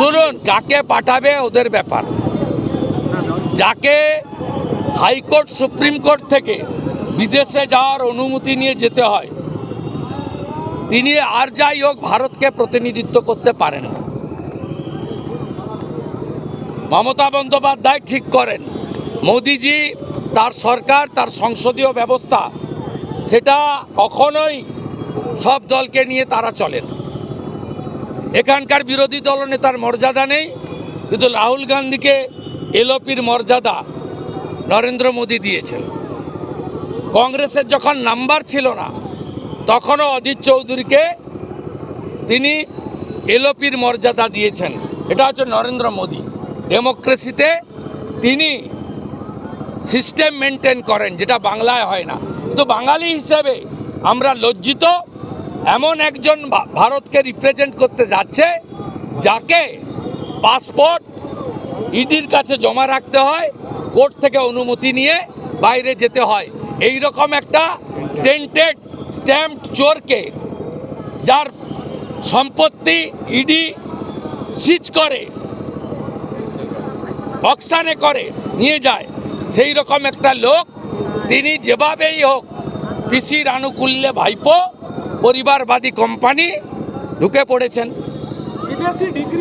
শুনুন কাকে পাঠাবে ওদের ব্যাপার। যাকে হাইকোর্ট, সুপ্রিম কোর্ট থেকে বিদেশে যাওয়ার অনুমতি নিয়ে যেতে হয়, তিনি আর যাই হোক ভারতকে প্রতিনিধিত্ব করতে পারেন মমতা বন্দ্যোপাধ্যায় ঠিক করেন। মোদিজি তার সরকার, তার সংসদীয় ব্যবস্থা, সেটা কখনোই সব দলকে নিয়ে তারা চলেন এখানকার বিরোধী দলনেতার মর্যাদা নেই, কিন্তু রাহুল গান্ধীকে এলওপির মর্যাদা নরেন্দ্র মোদী দিয়েছেন। কংগ্রেসের যখন নাম্বার ছিল না, তখনও অজিত চৌধুরীকে তিনি এলওপির মর্যাদা দিয়েছেন। এটা হচ্ছে নরেন্দ্র মোদী। ডেমোক্রেসিতে তিনি সিস্টেম মেনটেন করেন, যেটা বাংলায় হয় না। তো বাঙালি হিসেবে আমরা লজ্জিত এমন একজন ভারতকে রিপ্রেজেন্ট করতে যাচ্ছে, যাকে পাসপোর্ট ইডির কাছে জমা রাখতে হয়, কোর্ট থেকে অনুমতি নিয়ে বাইরে যেতে হয়। এই রকম একটা টেন্টেড স্ট্যাম্প চোরকে যার সম্পত্তি ইডি সিজ করে অকশানে করে, নিয়ে যায়। সেই রকম একটা লোক, তিনি যেভাবেই হোক, পিসির আনুকূল্যে ভাইপো পরিবারবাদী কোম্পানি ঢুকে পড়েছেন। বিদেশি ডিগ্রি